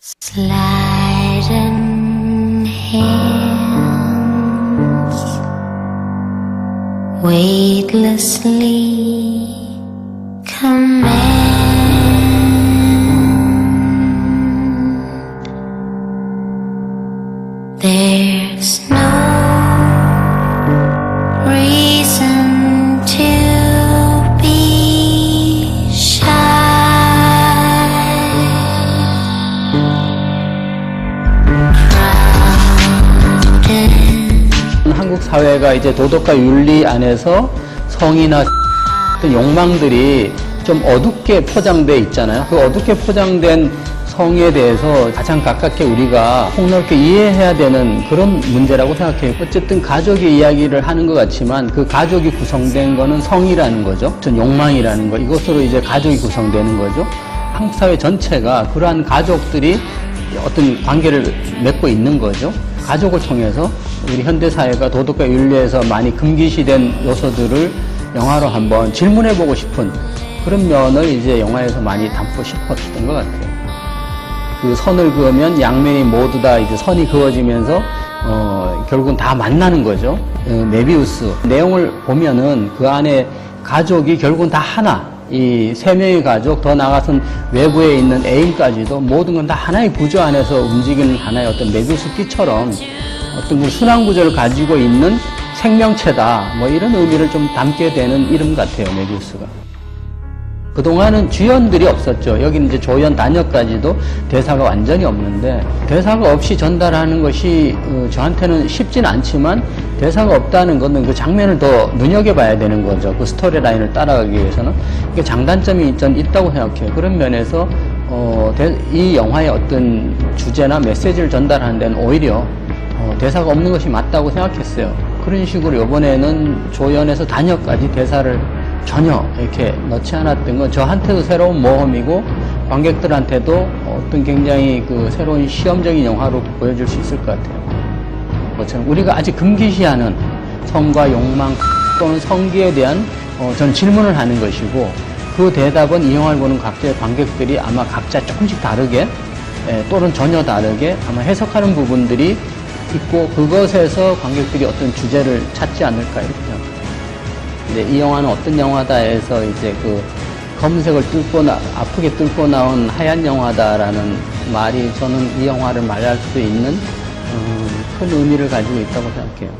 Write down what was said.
Sliding hands weightlessly command. There's no 사회가 이제 도덕과 윤리 안에서 성이나 어떤 욕망들이 좀 어둡게 포장돼 있잖아요. 그 어둡게 포장된 성에 대해서 가장 가깝게 우리가 폭넓게 이해해야 되는 그런 문제라고 생각해요. 어쨌든 가족의 이야기를 하는 것 같지만 그 가족이 구성된 거는 성이라는 거죠. 전 욕망이라는 거. 이것으로 이제 가족이 구성되는 거죠. 한국 사회 전체가 그러한 가족들이 어떤 관계를 맺고 있는 거죠. 가족을 통해서 우리 현대 사회가 도덕과 윤리에서 많이 금기시된 요소들을 영화로 한번 질문해 보고 싶은 그런 면을 이제 영화에서 많이 담고 싶었던 것 같아요. 그 선을 그으면 양면이 모두 다 이제 선이 그어지면서 어, 결국은 다 만나는 거죠. 어, 메비우스 내용을 보면은 그 안에 가족이 결국은 다 하나. 이 세 명의 가족 더 나아가선 외부에 있는 애인까지도 모든 건 다 하나의 구조 안에서 움직이는 하나의 어떤 메비우스 띠처럼 어떤 그 순환 구조를 가지고 있는 생명체다. 뭐 이런 의미를 좀 담게 되는 이름 같아요. 메비우스가. 그동안은 주연들이 없었죠. 여기는 이제 조연 단역까지도 대사가 완전히 없는데 대사가 없이 전달하는 것이 어, 저한테는 쉽진 않지만 대사가 없다는 것은 그 장면을 더 눈여겨봐야 되는 거죠. 그 스토리 라인을 따라가기 위해서는 이게 장단점이 전 있다고 생각해요. 그런 면에서 어, 대- 이 영화의 어떤 주제나 메시지를 전달하는 데는 오히려 어, 대사가 없는 것이 맞다고 생각했어요. 그런 식으로 이번에는 조연에서 단역까지 대사를 전혀 이렇게 넣지 않았던 건 저한테도 새로운 모험이고 관객들한테도 어떤 굉장히 그 새로운 시험적인 영화로 보여줄 수 있을 것 같아요. 뭐처럼 우리가 아직 금기시하는 성과 욕망 또는 성기에 대한 어, 전 질문을 하는 것이고 그 대답은 이 영화를 보는 각자의 관객들이 아마 각자 조금씩 다르게 예, 또는 전혀 다르게 아마 해석하는 부분들이 있고 그것에서 관객들이 어떤 주제를 찾지 않을까 이렇게 생각합니다. 이제 이 영화는 어떤 영화다 해서 이제 그 검은색을 뚫고 나, 아프게 뚫고 나온 하얀 영화다라는 말이 저는 이 영화를 말할 수 있는 어, 큰 의미를 가지고 있다고 생각해요.